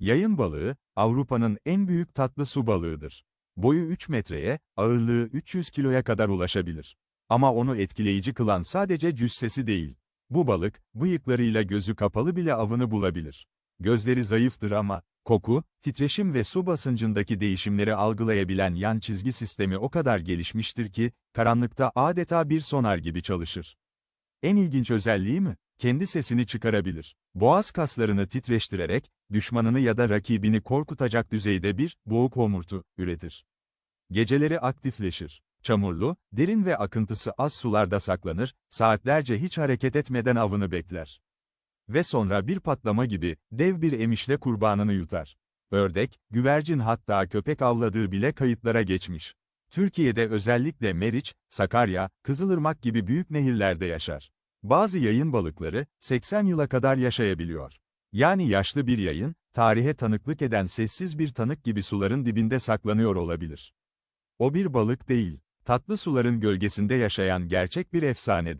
Yayın balığı, Avrupa'nın en büyük tatlı su balığıdır. Boyu 3 metreye, ağırlığı 300 kiloya kadar ulaşabilir. Ama onu etkileyici kılan sadece cüssesi değil. Bu balık, bıyıklarıyla gözü kapalı bile avını bulabilir. Gözleri zayıftır ama, koku, titreşim ve su basıncındaki değişimleri algılayabilen yan çizgi sistemi o kadar gelişmiştir ki, karanlıkta adeta bir sonar gibi çalışır. En ilginç özelliği mi? Kendi sesini çıkarabilir. Boğaz kaslarını titreştirerek, düşmanını ya da rakibini korkutacak düzeyde bir, boğuk homurtu, üretir. Geceleri aktifleşir. Çamurlu, derin ve akıntısı az sularda saklanır, saatlerce hiç hareket etmeden avını bekler. Ve sonra bir patlama gibi, dev bir emişle kurbanını yutar. Ördek, güvercin hatta köpek avladığı bile kayıtlara geçmiş. Türkiye'de özellikle Meriç, Sakarya, Kızılırmak gibi büyük nehirlerde yaşar. Bazı yayın balıkları, 80 yıla kadar yaşayabiliyor. Yani yaşlı bir yayın, tarihe tanıklık eden sessiz bir tanık gibi suların dibinde saklanıyor olabilir. O bir balık değil, tatlı suların gölgesinde yaşayan gerçek bir efsanedir.